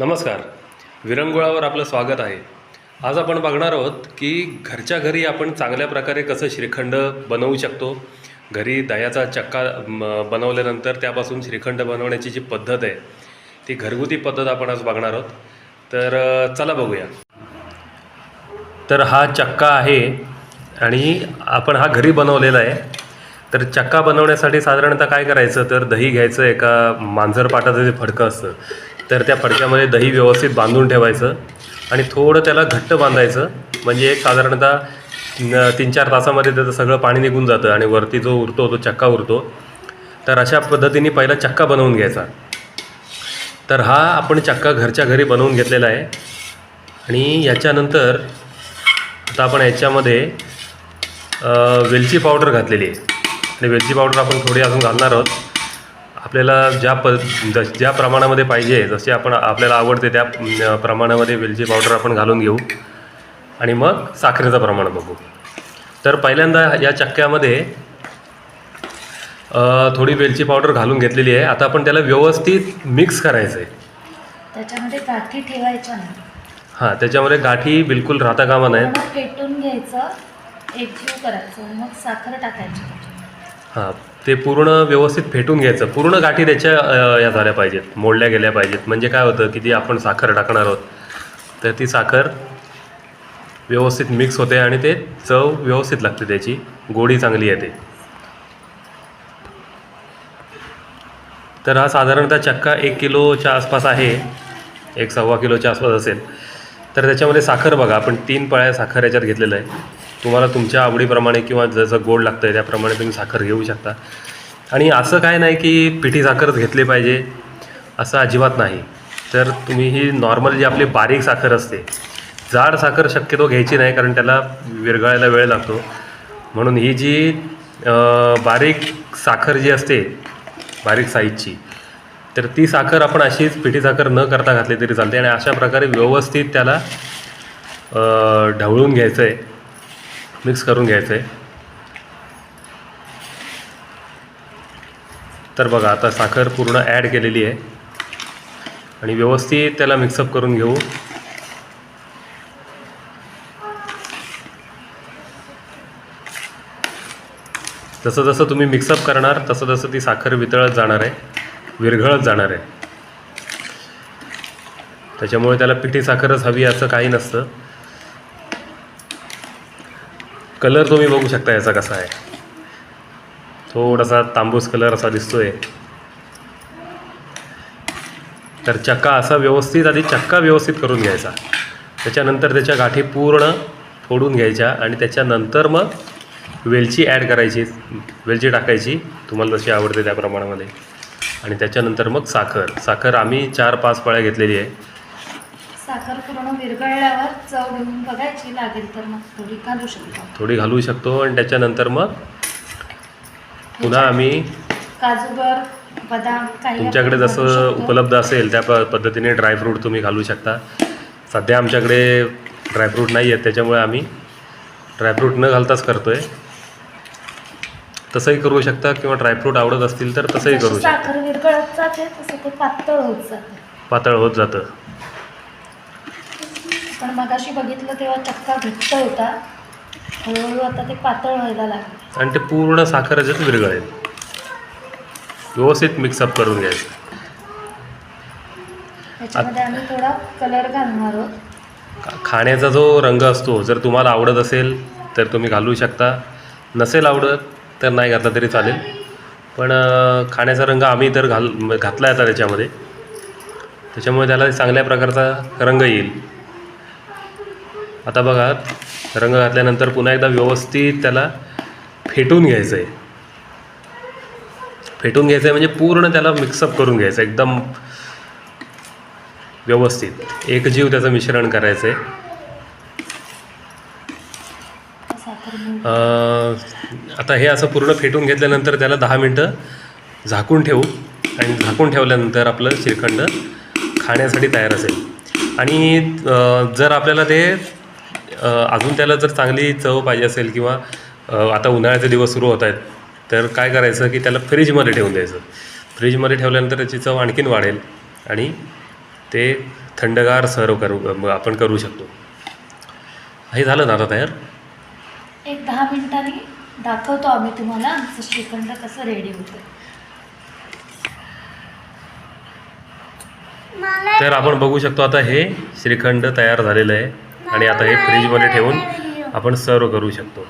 नमस्कार. विरंगुळावर आपलं स्वागत आहे. आज आपण बघणार आहोत की घरच्या घरी आपण चांगल्या प्रकारे कसं श्रीखंड बनवू शकतो? घरी दह्याचा चक्का बनवल्यानंतर त्यापासून श्रीखंड बनवण्याची जी पद्धत आहे ती घरगुती पद्धत आपण आज बघणार आहोत. तर चला बघूया. तर हा चक्का आहे आणि आपण हा घरी बनवलेला आहे. तर चक्का बनवण्यासाठी साधारणतः काय करायचं? तर दही घ्यायचं एका मांजर पाटाचं जे फडकं असतं तर त्या फडक्यामध्ये दही व्यवस्थित बांधून ठेवायचं आणि थोडं त्याला घट्ट बांधायचं. म्हणजे एक साधारणतः तीन चार तासामध्ये त्याचं सगळं पाणी निघून जातं आणि वरती जो उरतो तो चक्का उरतो. तर अशा पद्धतीने पहिला चक्का बनवून घ्यायचा. तर हा आपण चक्का घरच्या घरी बनवून घेतलेला आहे. आणि याच्यानंतर आता आपण याच्यामध्ये वेलची पावडर घातलेली आहे. आणि वेलची पावडर आपण थोडी अजून घालणार आहोत. आपल्याला ज्या प ज- ज्या प्रमाणामध्ये पाहिजे जसे आपण आपल्याला आवडते त्या प्रमाणामध्ये वेलची पावडर आपण घालून घेऊ. आणि मग साखरेचं प्रमाण बघू. तर पहिल्यांदा या चक्क्यामध्ये थोडी वेलची पावडर घालून घेतलेली आहे. आता आपण त्याला व्यवस्थित मिक्स करायचं आहे त्याच्यामध्ये गाठी ठेवायच्या नाही. हां त्याच्यामध्ये गाठी बिलकुल राहता कामा पूर्ण पेटून घ्यायचं एकजीव करायचं मग साखर टाकायची. हां. ते पूर्ण व्यवस्थित फेटून घ्यायचं. पूर्ण गाठी त्याच्या या झाल्या पाहिजेत. मोडल्या गेल्या पाहिजेत. म्हणजे काय होतं की ती आपण साखर टाकणार आहोत तर ती साखर व्यवस्थित मिक्स होते आणि ते चव व्यवस्थित लागते त्याची. गोडी चांगली येते. तर हा साधारणतः चक्का एक किलोच्या आसपास आहे. एक सव्वा किलोच्या आसपास असेल. तर त्याच्यामध्ये साखर बघा. आपण तीन पळ्या साखर याच्यात घेतलेलं आहे. तुम्हाला तुमच्या आवडीप्रमाणे किंवा जसं गोड लागतं आहे त्याप्रमाणे तुम्ही साखर घेऊ शकता. आणि असं काय नाही की पिठी साखरच घेतली पाहिजे असं अजिबात नाही. तर तुम्ही ही नॉर्मल जी आपली बारीक साखर असते जाड साखर शक्यतो घ्यायची नाही कारण त्याला विरघळायला वेळ लागतो. म्हणून ही जी बारीक साखर जी असते बारीक साईजची तर ती साखर आपण अशीच पिठी साखर न करता घातली तरी चालते आणि अशा प्रकारे व्यवस्थित त्याला ढवळून घ्यायचं आहे मिक्स करून घ्यायचं आहे तर बघा आता साखर पूर्ण ॲड केलेली आहे. आणि व्यवस्थित त्याला मिक्सअप करून घेऊ. जसं जसं तुम्ही मिक्सअप करणार तसं तसं ती साखर वितळत जाणार आहे विरघळत जाणार आहे. त्याच्यामुळे त्याला पिठी साखरच हवी असं काही नसतं. कलर तुम्ही बघू शकता याचा कसा आहे. थोडासा तांबूस कलर असा दिसतोय. तर चक्का असा व्यवस्थित आधी चक्का व्यवस्थित करून घ्यायचा. त्याच्यानंतर त्याच्या गाठी पूर्ण फोडून घ्यायच्या आणि त्याच्यानंतर मग वेलची ॲड करायची. वेलची टाकायची. तुम्हाला जशी आवडते त्या प्रमाणामध्ये. आणि त्याच्यानंतर मग साखर. साखर आम्ही चार पाच पाळ्या घेतलेली आहे. साखर पूर्ण विरघळल्यावर चव घेऊन बघायची लागेल तर मग थोडी घालू शकतो. थोडी घालू शकतो आणि त्याच्यानंतर मग पुन्हा आम्ही काजूगर बदाम काही तुमच्याकडे आपण जसं शकतो. उपलब्ध असेल त्या प पद्धतीने ड्रायफ्रूट तुम्ही घालू शकता. सध्या आमच्याकडे ड्रायफ्रूट नाही आहेत त्याच्यामुळे आम्ही ड्रायफ्रूट न घालताच करतो आहे तसंही करू शकता किंवा ड्रायफ्रूट आवडत असतील तर तसंही जशी करू शकता. साखर विरघळत जाते तसं ते पातळ होत जाते. पातळ होत जातं. पण मगाशी बघितलं तेव्हा चक्का घट्ट होता. हळूहळू आता ते पातळ व्हायला लागले. आणि ते पूर्ण साखर याच्यात विरघळेल. व्यवस्थित मिक्सअप करून घ्यायचं. त्याच्यामध्ये आम्ही थोडा कलर घालणार आहोत. खा- खाण्याचा जो रंग असतो जर तुम्हाला आवडत असेल तर तुम्ही घालू शकता. नसेल आवडत तर नाही घातला तरी चालेल. पण अं, खाण्याचा रंग आम्ही तर घाल घातला आहे आता त्याच्यामध्ये. त्याच्यामुळे त्याला चांगल्या प्रकारचा रंग येईल. आता बघा रंग घातल्यानंतर पुन्हा एकदा व्यवस्थित त्याला फेटून घ्यायचं आहे फेटून घ्यायचं आहे म्हणजे पूर्ण त्याला मिक्सअप करून घ्यायचं आहे एकदम व्यवस्थित. एकजीव त्याचं मिश्रण करायचं आहे आता हे असं पूर्ण फेटून घेतल्यानंतर त्याला दहा मिनटं झाकून ठेवू. आणि झाकून ठेवल्यानंतर आपलं श्रीखंड खाण्यासाठी तयार असेल. आणि जर आपल्याला ते अजून त्याला जर चांगली चव पाहिजे असेल किंवा आता उन्हाळ्याचे दिवस सुरू होत आहेत तर काय करायचं की त्याला फ्रीजमध्ये ठेवून द्यायचं. फ्रीजमध्ये ठेवल्यानंतर त्याची चव आणखीन वाढेल आणि ते थंडगार सर्व करू आपण करू शकतो. हे झालं ना आता तयार? एक दहा मिनिटांनी दाखवतो आम्ही तुम्हाला आमचं श्रीखंड कसं रेडी होतं तर आपण बघू शकतो आता हे श्रीखंड तयार झालेलं आहे. आणि आता हे फ्रीजमध्ये ठेवून आपण सर्व करू शकतो.